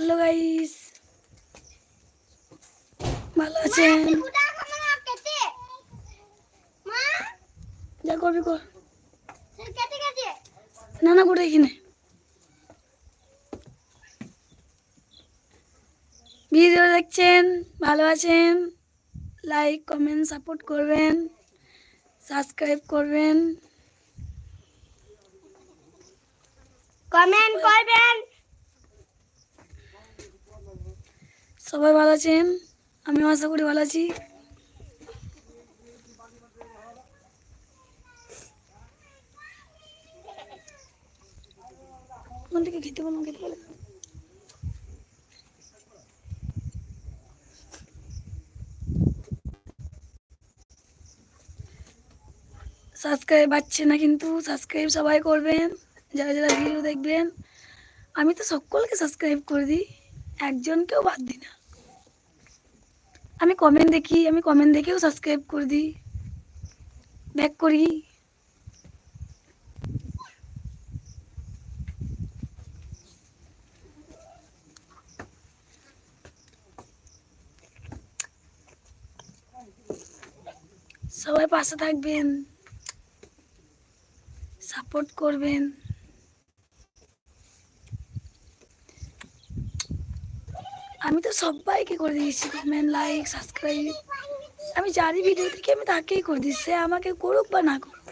Hello guys. ভালো আছেন? যা করবি কর না না করে এখানে। ভিডিও দেখছেন ভালো আছেন? লাইক কমেন্ট সাপোর্ট করবেন। সাবস্ক্রাইব করবেন। কমেন্ট করবেন। সবাই ভালো আছেন? আমিও আশা করি ভালো আছি। সাবস্ক্রাইব বাড়ছে না কিন্তু সাবস্ক্রাইব সবাই করবেন। যারা যারা ভিডিও দেখবেন, আমি তো সকলকে সাবস্ক্রাইব করে দিই, একজনকেও বাদ দিই না। আমি কমেন্ট দেখি, আমি কমেন্ট দেখেও সাবস্ক্রাইব করে দিই। ব্যাক করি। সবাই পাশে থাকবেন। সাপোর্ট করবেন। আমি তো সবাইকে করে দিয়েছি কমেন্ট লাইক সাবস্ক্রাইব আমি যারই ভিডিও দেখি আমি তাকেই করে দিচ্ছি আমাকে করুক বা না করুক।